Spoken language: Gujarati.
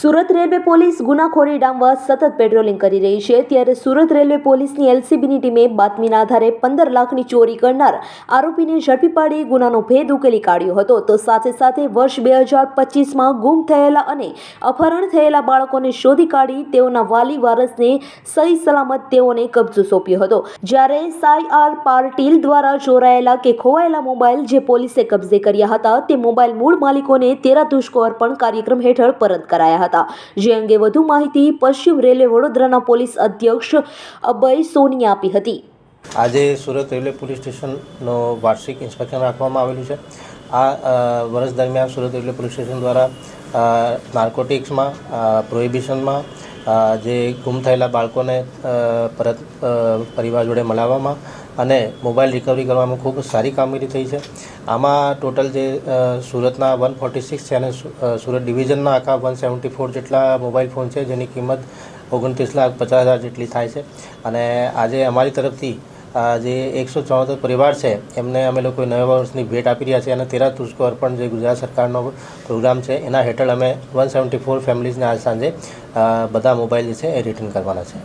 સુરત રેલવે પોલીસ ગુનાખોરી ડામવા સતત પેટ્રોલિંગ કરી રહી છે. ત્યારે સુરત રેલવે પોલીસની એલસીબીની ટીમે બાતમીના આધારે પંદર લાખની ચોરી કરનાર આરોપીને ઝડપી પાડી ગુનાનો ભેદ ઉકેલી કાઢ્યો હતો. તો સાથે સાથે વર્ષ બે હજાર પચીસમાં ગુમ થયેલા અને અપહરણ થયેલા બાળકોને શોધી કાઢી તેઓના વાલી વારસને સહી સલામત તેઓને કબજો સોંપ્યો હતો. જ્યારે સાઈ આર પાર્ટીલ દ્વારા ચોરાયેલા કે ખોવાયેલા મોબાઈલ જે પોલીસે કબજે કર્યા હતા, તે મોબાઈલ મૂળ માલિકોને તેરા દુષ્કર્પણ કાર્યક્રમ હેઠળ પરત કરાયા હતા. જે અંગે વધુ માહિતી પશ્ચિમ રેલવે વડોદરાના પોલીસ અધ્યક્ષ અભય સોની આપી હતી. આજે સુરત રેલવે પોલીસ સ્ટેશનનો વાર્ષિક ઇન્સ્પેક્શન રાખવામાં આવેલું છે. આ વર્ષ દરમિયાન સુરત રેલવે પોલીસ સ્ટેશન દ્વારા નાર્કોટિક્સમાં પ્રોહિબિશનમાં જે ગુમ થયેલા બાળકોને પરત પરિવાર જોડે મળાવવામાં અને મોબાઈલ રિકવરી કરવામાં ખૂબ સારી કામગીરી થઈ છે. આમાં ટોટલ જે સુરતના વન ફોર્ટી સિક્સ છે અને સુરત ડિવિઝનના આખા વન સેવન્ટી ફોર જેટલા મોબાઈલ ફોન છે, જેની કિંમત ઓગણત્રીસ લાખ પચાસ હજાર જેટલી થાય છે. અને આજે અમારી તરફથી જે એકસો ચોહત્તર પરિવાર છે, એમને અમે લોકો નવા વર્ષની ભેટ આપી રહ્યા છે અને તેરા તુસ્કો અર્પણ જે ગુજરાત સરકારનો પ્રોગ્રામ છે, એના હેઠળ અમે વન સેવન્ટી ફોર ફેમિલીઝને આજ સાંજે બધા મોબાઈલ છે, એ રિટર્ન કરવાના છે.